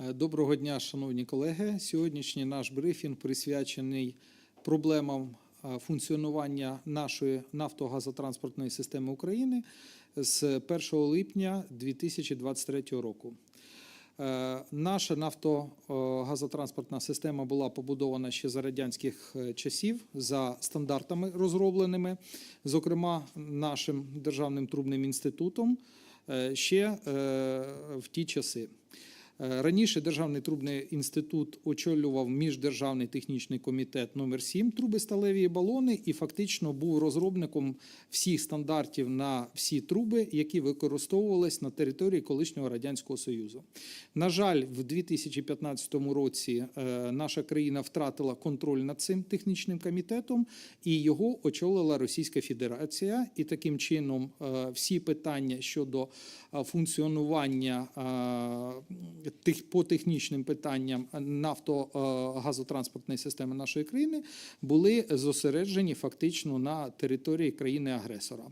Е, Доброго дня, шановні колеги. Сьогоднішній наш брифінг присвячений проблемам е, функціонування нашої нафтогазотранспортної системи України з 1 липня 2023 року. Е, Наша нафтогазотранспортна система була побудована ще за радянських часів за стандартами розробленими, зокрема нашим державним трубним інститутом ще в ті часи. Е, Раніше Державний трубний інститут очолював міждержавний технічний комітет номер 7 труби сталеві і балони і фактично був розробником всіх стандартів на всі труби, які використовувались на території колишнього радянського союзу. На жаль, в 2015 році е, наша країна втратила контроль над цим технічним комітетом, і його очолила Російська Федерація. І таким чином е, всі питання щодо функціонування по технічним питанням нафтогазотранспортної системи нашої країни були зосереджені фактично на території країни-агресора.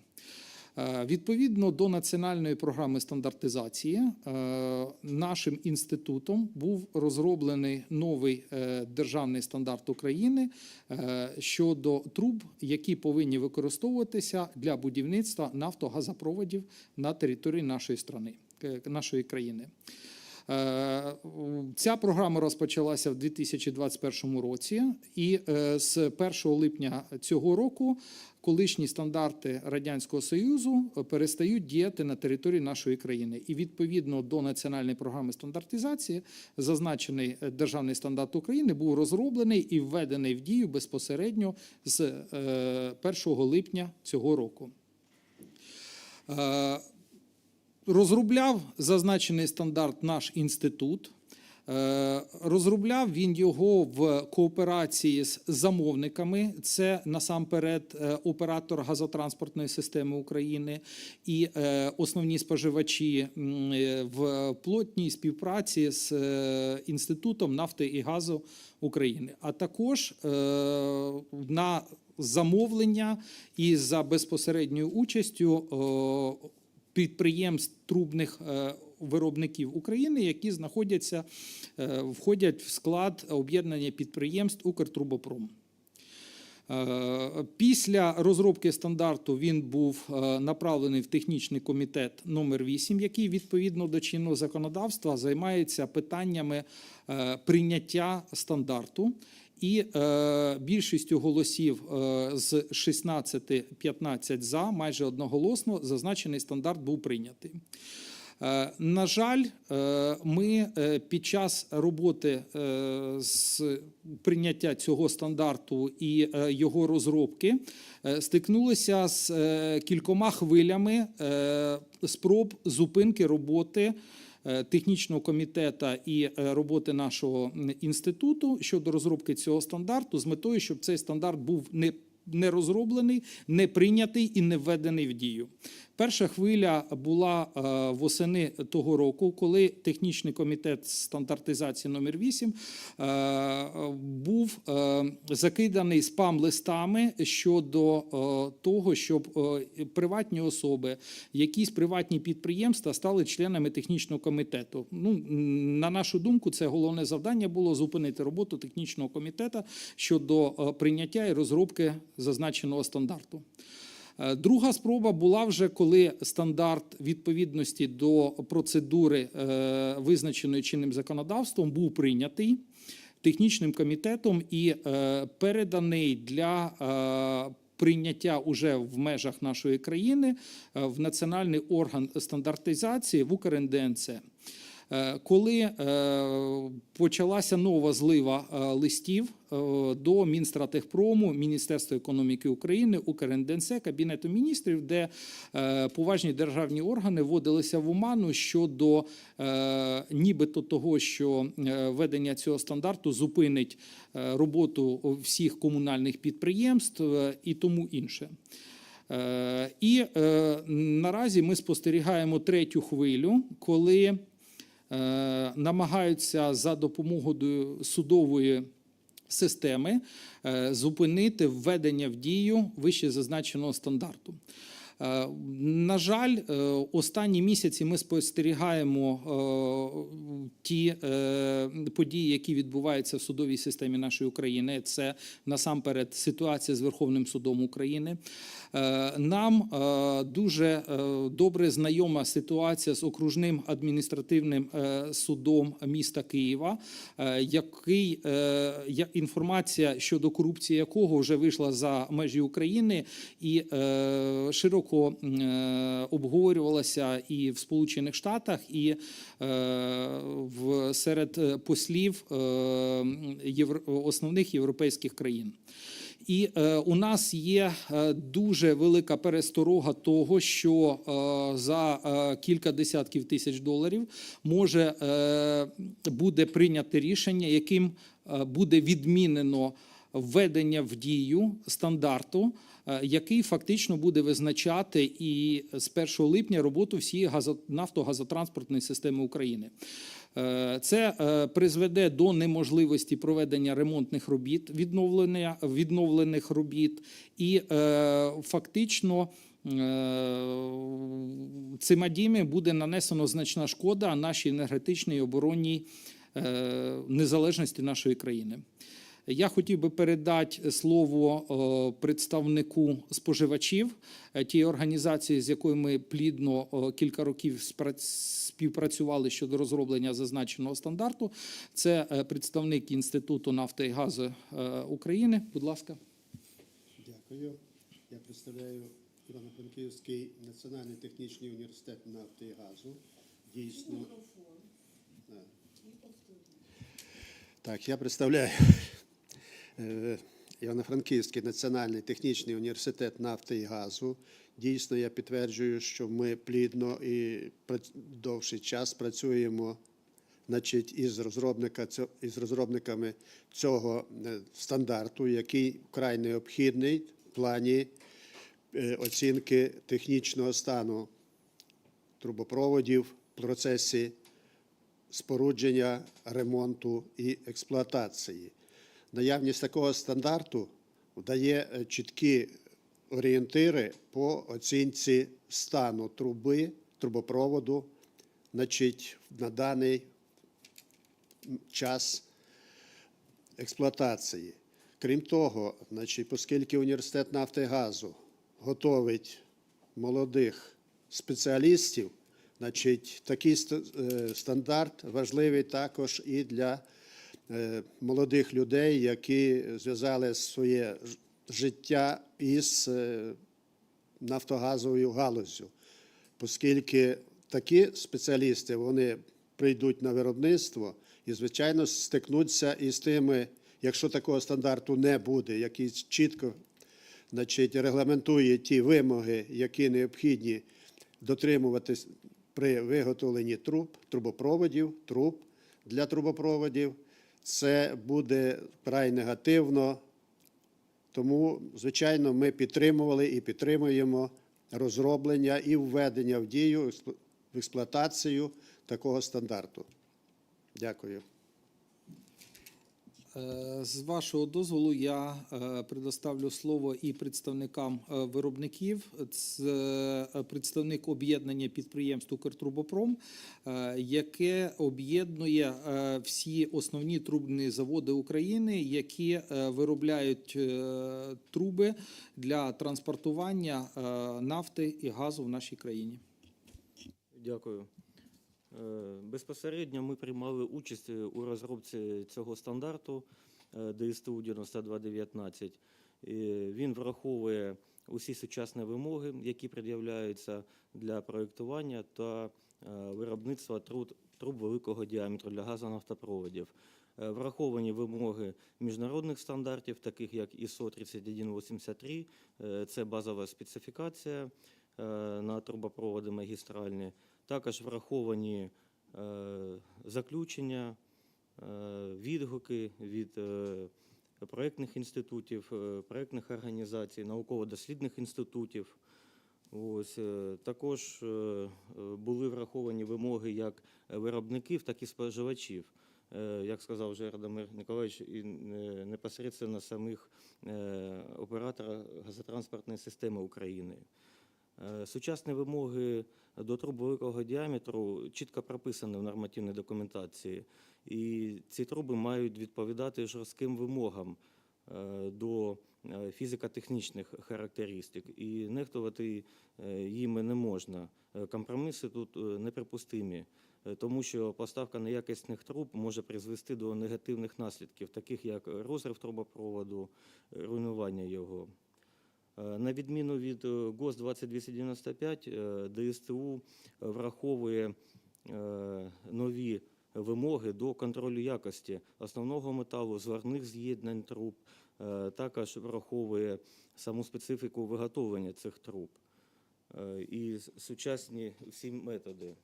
Е, Відповідно до національної програми стандартизації, е, нашим інститутом був розроблений новий е, державний стандарт України е, щодо труб, які повинні використовуватися для будівництва нафтогазопроводів на території нашої страни, е, нашої країни. Е, Ця програма розпочалася в 2021 році, і е, з 1 липня цього року колишні стандарти Радянського Союзу е, перестають діяти на території нашої країни. І відповідно до національної програми стандартизації, зазначений державний стандарт України був розроблений і введений в дію безпосередньо з е, 1 липня цього року. Розробляв зазначений стандарт наш інститут. Е, Розробляв він його в кооперації з замовниками. Це насамперед е, оператор газотранспортної системи України і е, основні споживачі в плотній співпраці з інститутом нафти і газу України, а також на замовлення і за безпосередньою участю підприємств трубних е, виробників України, які знаходяться, е, входять в склад об'єднання підприємств Укртрубопром. Е, Після розробки стандарту він був направлений в технічний комітет номер 8 який відповідно до чинного законодавства займається питаннями прийняття стандарту. І е, більшістю голосів е, з 16-15 за майже одноголосно зазначений стандарт був прийнятий. Е, На жаль, е, ми е, під час роботи е, з прийняття цього стандарту і е, його розробки е, стикнулися з е, кількома хвилями е, спроб зупинки роботи технічного комітету і е, роботи нашого інституту щодо розробки цього стандарту з метою, щоб цей стандарт був не не розроблений, не прийнятий і не введений в дію. Перша хвиля була е, восени того року, коли технічний комітет стандартизації номер 8 е, був е, закиданий спам-листами щодо того, щоб приватні особи, якісь приватні підприємства стали членами технічного комітету. Ну, на нашу думку, це головне завдання було зупинити роботу технічного комітету щодо прийняття і розробки зазначеного стандарту. Е, Друга спроба була вже коли стандарт відповідності до процедури, е, визначеної чинним законодавством, був прийнятий технічним комітетом і е, переданий для прийняття уже в межах нашої країни в національний орган стандартизації в УКРНДНЦ. Е, Коли е, почалася нова злива е, листів до Мінстратехпрому, Міністерства економіки України, УКРНДНЦ, Кабінету міністрів, де поважні державні органи вводилися в оману щодо нібито того, що введення цього стандарту зупинить роботу всіх комунальних підприємств і тому інше. І наразі ми спостерігаємо третю хвилю, коли намагаються за допомогою судової системи е, зупинити введення в дію вище зазначеного стандарту. Е, На жаль, е, останні місяці ми спостерігаємо е, ті події, які відбуваються в судовій системі нашої України. Це насамперед ситуація з Верховним судом України. Нам дуже добре знайома ситуація з окружним адміністративним судом міста Києва, який інформація щодо корупції якого вже вийшла за межі України і е, широко е, обговорювалася і в Сполучених Штатах, і е, в серед е, послів основних європейських країн. І е, у нас є дуже велика пересторога того, що е, за е, кілька десятків тисяч доларів може е, буде прийняте рішення, яким буде відмінено введення в дію стандарту, який фактично буде визначати і з 1 липня роботу всієї газо- нафтогазотранспортної системи України. Е, Це е, призведе до неможливості проведення ремонтних робіт, відновлення відновлених робіт, і е, фактично е, цими діями буде нанесено значна шкода нашій енергетичній оборонній е, незалежності нашої країни. Я хотів би передати слово е, представнику споживачів е, тієї організації, з якою ми плідно е, кілька років співпрацювали щодо розроблення зазначеного стандарту. Це представник Інституту нафти і газу України. Будь ласка. Дякую. Я представляю Івано-Франківський національний технічний університет нафти і газу. Дійсно. Так. Я представляю Івано-Франківський національний технічний університет нафти і газу. Дійсно, я підтверджую, що ми плідно і довший час працюємо значить, із, розробника, із розробниками цього е, стандарту, який вкрай необхідний в плані е, оцінки технічного стану трубопроводів в процесі спорудження, ремонту і експлуатації. Наявність такого стандарту дає е, чіткі орієнтири по оцінці стану труби, трубопроводу, значить, на даний час експлуатації. Крім того, значить, оскільки університет нафти і газу готовить молодих спеціалістів, значить, такий е, стандарт важливий також і для молодих людей, які зв'язали своє життя із е, нафтогазовою галуззю, оскільки такі спеціалісти вони прийдуть на виробництво і, звичайно, стикнуться із тими, якщо такого стандарту не буде, який чітко значить, регламентує ті вимоги, які необхідні дотримуватись при виготовленні труб, трубопроводів, труб для трубопроводів. Це буде вкрай негативно. Тому, звичайно, ми підтримували і підтримуємо розроблення і введення в дію в експлуатацію такого стандарту. Дякую. Е, З вашого дозволу я е, предоставлю слово і представникам е, виробників. Це представник об'єднання підприємств «Укртрубопром», яке об'єднує всі основні трубні заводи України, які виробляють труби для транспортування нафти і газу в нашій країні. Дякую. Е, Безпосередньо ми приймали участь е, у розробці цього стандарту е, ДСТУ 9219. Він враховує усі сучасні вимоги, які пред'являються для проєктування та виробництва труб, великого діаметру для газонафтопроводів. Е, Враховані вимоги міжнародних стандартів, таких як ISO 3183, е, це базова специфікація на трубопроводи магістральні. Також враховані е, заключення, е, відгуки від е, проєктних інститутів, проєктних організацій, науково-дослідних інститутів. Ось, також були враховані вимоги як виробників, так і споживачів. Як сказав вже Радомир Николаївич, і непосередньо самих оператора газотранспортної системи України. Е, Сучасні вимоги до труб великого діаметру чітко прописані в нормативній документації, і ці труби мають відповідати жорстким вимогам е, до е, фізико-технічних характеристик, і нехтувати їми не можна. Компроміси тут неприпустимі, тому що поставка неякісних труб може призвести до негативних наслідків, таких як розрив трубопроводу, руйнування його. Е, На відміну від е, ГОС 2295, е, ДСТУ враховує нові вимоги до контролю якості основного металу, зварних з'єднань труб, також враховує саму специфіку виготовлення цих труб і сучасні всі методи.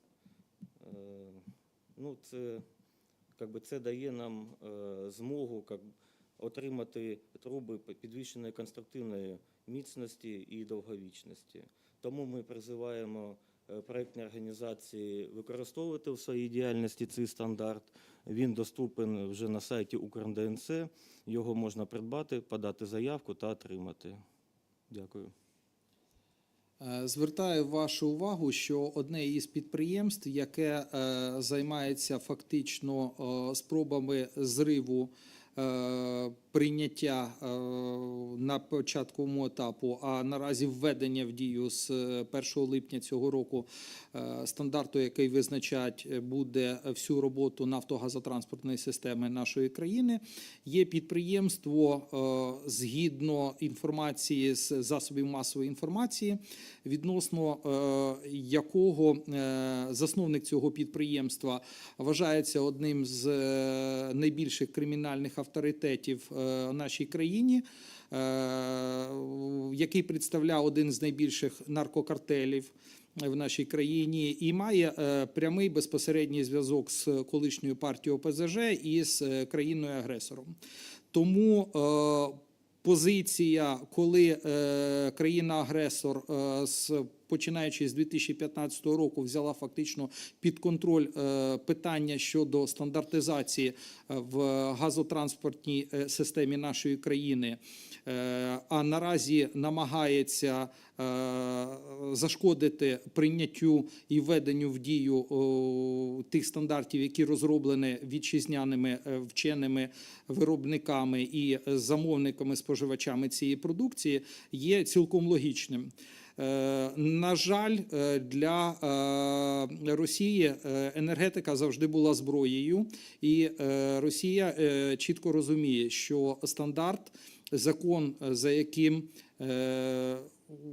Ну, це, би, це дає нам змогу отримати труби підвищеної конструктивної міцності і довговічності. Тому ми призиваємо е, проектні організації використовувати в своїй діяльності цей стандарт. Він доступен вже на сайті Укрнднц. Його можна придбати, подати заявку та отримати. Дякую. Е, Звертаю вашу увагу, що одне із підприємств, яке е, займається фактично спробами зриву прийняття е, на початковому етапу, а наразі введення в дію з е, 1 липня цього року е, стандарту, який визначать е, буде всю роботу нафтогазотранспортної системи нашої країни, є підприємство е, згідно інформації з засобів масової інформації, відносно е, якого е, засновник цього підприємства вважається одним з е, найбільших кримінальних авторитетів е, в нашій країні. е, Який представляв один з найбільших наркокартелів в нашій країні і має е, прямий безпосередній зв'язок з колишньою партією ОПЗЖ і з е, країною-агресором. Тому е, позиція, коли е, країна-агресор, е, з, починаючи з 2015 року, взяла фактично під контроль е, питання щодо стандартизації е, в газотранспортній е, системі нашої країни, а наразі намагається е, зашкодити прийняттю і введенню в дію тих стандартів, які розроблені вітчизняними е, вченими виробниками і е, замовниками споживачами цієї продукції, є цілком логічним. Е, На жаль, е, для е, Росії е, енергетика завжди була зброєю, і е, Росія е, чітко розуміє, що стандарт, закон, е, за яким е,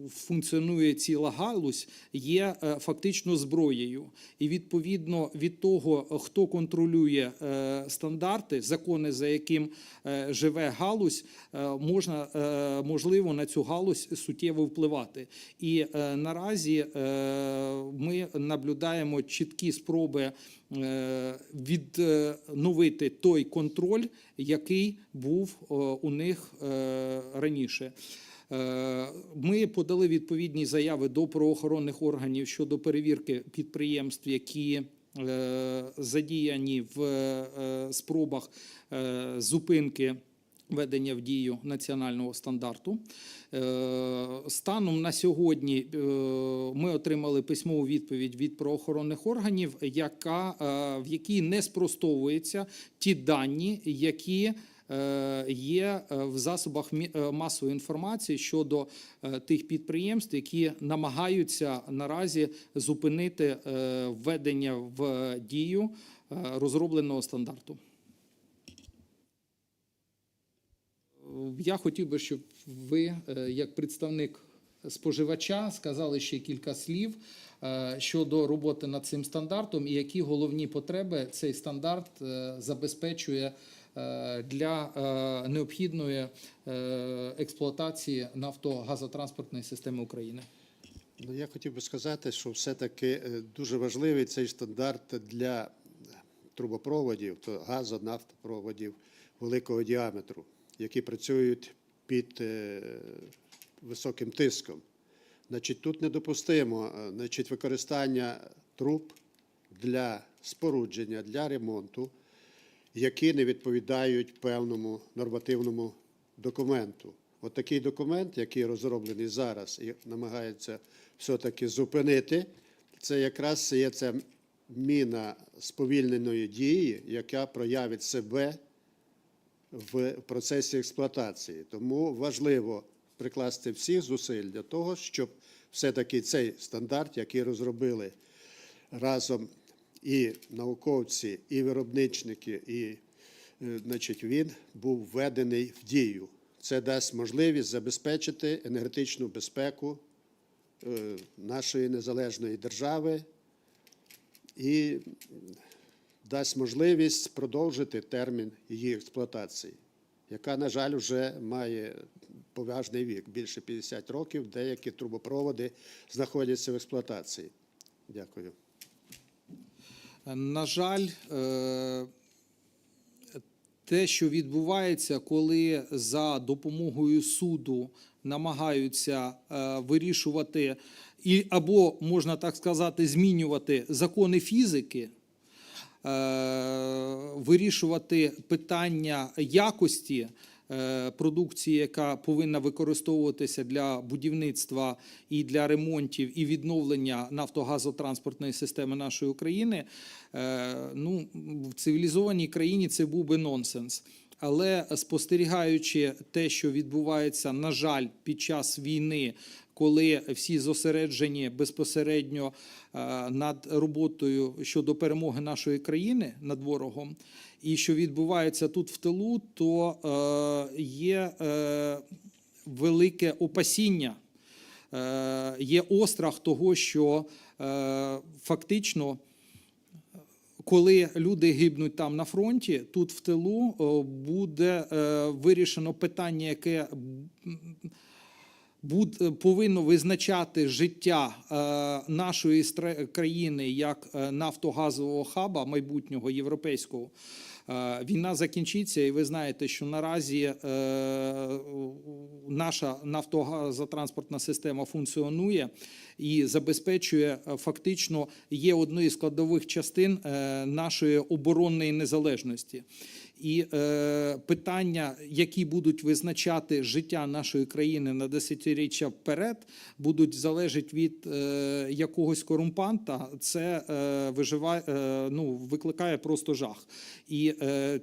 функціонує ціла галузь, є е, фактично зброєю. І відповідно від того, хто контролює е, стандарти, закони, за яким е, живе галузь, можна можливо на цю галузь суттєво впливати. І наразі ми наблюдаємо чіткі спроби відновити той контроль, який був у них раніше. Е, Ми подали відповідні заяви до правоохоронних органів щодо перевірки підприємств, які е, задіяні в е, спробах зупинки введення в дію національного стандарту. Станом на сьогодні ми отримали письмову відповідь від правоохоронних органів, яка, в якій не спростовуються ті дані, які є е, в засобах е, масової інформації щодо е, тих підприємств, які намагаються наразі зупинити е, введення в дію е, розробленого стандарту. Я хотів би, щоб ви, е, як представник споживача, сказали ще кілька слів е, щодо роботи над цим стандартом і які головні потреби цей стандарт е, забезпечує е, для е, необхідної е, експлуатації нафтогазотранспортної системи України. Ну, я хотів би сказати, що все-таки е, дуже важливий цей стандарт для трубопроводів, то газонафтопроводів великого діаметру, які працюють під е, високим тиском. Значить, тут недопустимо е, значить, використання труб для спорудження, для ремонту, які не відповідають певному нормативному документу. От такий документ, який розроблений зараз і намагається все-таки зупинити, це якраз є ця міна сповільненої дії, яка проявить себе в процесі експлуатації. Тому важливо прикласти всіх зусиль для того, щоб все-таки цей стандарт, який розробили разом і науковці, і виробничники, і е, значить, він був введений в дію. Це дасть можливість забезпечити енергетичну безпеку е, нашої незалежної держави і дасть можливість продовжити термін її експлуатації, яка, на жаль, вже має поважний вік, більше 50 років. Деякі трубопроводи знаходяться в експлуатації. Дякую. На жаль, е, те, що відбувається, коли за допомогою суду намагаються е, вирішувати і або можна так сказати, змінювати закони фізики, е, вирішувати питання якості продукції, яка повинна використовуватися для будівництва і для ремонтів і відновлення нафтогазотранспортної системи нашої України. е, Ну, в цивілізованій країні це був би нонсенс. Але спостерігаючи те, що відбувається, на жаль, під час війни, коли всі зосереджені безпосередньо е, над роботою щодо перемоги нашої країни над ворогом, і що відбувається тут в тилу, то е, є е, велике опасіння, є острах того, що фактично коли люди гибнуть там на фронті, тут в тилу буде вирішено питання, яке повинно визначати життя е, нашої країни як е, нафтогазового хаба майбутнього європейського. Е, Війна закінчиться, і ви знаєте, що наразі е, наша нафтогазотранспортна система функціонує і забезпечує е, фактично є одною з складових частин е, нашої оборонної незалежності. І е, питання, які будуть визначати життя нашої країни на десятиріччя вперед, будуть залежати від е, якогось корумпанта. Це е, виживає, е, ну, викликає просто жах. І е,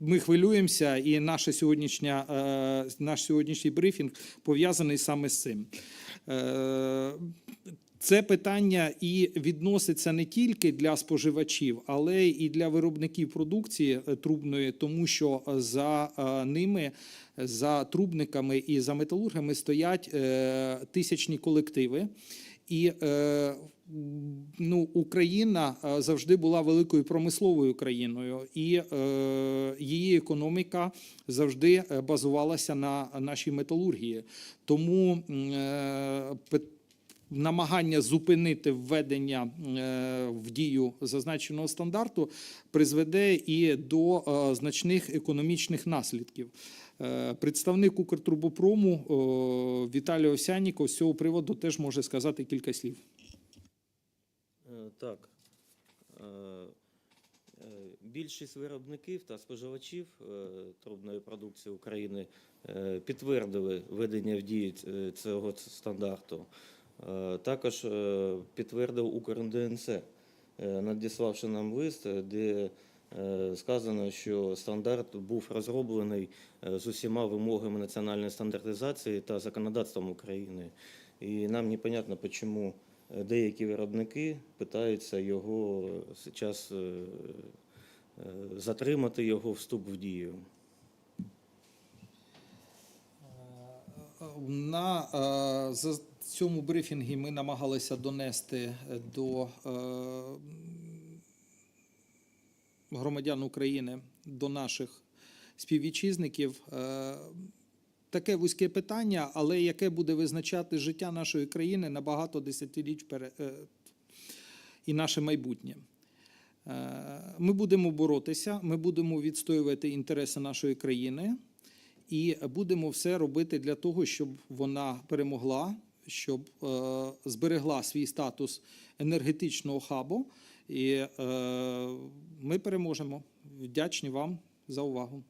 ми хвилюємося, і наша сьогоднішня, е, наш сьогоднішній брифінг пов'язаний саме з цим. Е, Це питання і відноситься не тільки для споживачів, але і для виробників продукції е, трубної, тому що за е, ними, за трубниками і за металургами стоять е, тисячні колективи. І е, ну, Україна е, завжди була великою промисловою країною, і е, її економіка завжди е, базувалася на нашій металургії. Тому е, намагання зупинити введення е, в дію зазначеного стандарту призведе і до е, значних економічних наслідків. Е, Представник Укртрубопрому Віталій Овсянніков з цього приводу теж може сказати кілька слів. Так. Більшість виробників та споживачів трубної продукції України підтвердили введення в дію цього стандарту. Е, Також е, підтвердив Укрнднц, е, надіславши нам лист, де сказано, що стандарт був розроблений з усіма вимогами національної стандартизації та законодавством України. І нам непонятно, чому деякі виробники питаються його зараз затримати його вступ в дію. На цьому брифінгі ми намагалися донести до е, громадян України, до наших співвітчизників. е, Таке вузьке питання, але яке буде визначати життя нашої країни на багато десятиліть вперед е, і наше майбутнє. Е, Ми будемо боротися, ми будемо відстоювати інтереси нашої країни і будемо все робити для того, щоб вона перемогла, щоб е, зберегла свій статус енергетичного хабу. І е, ми переможемо. Вдячні вам за увагу.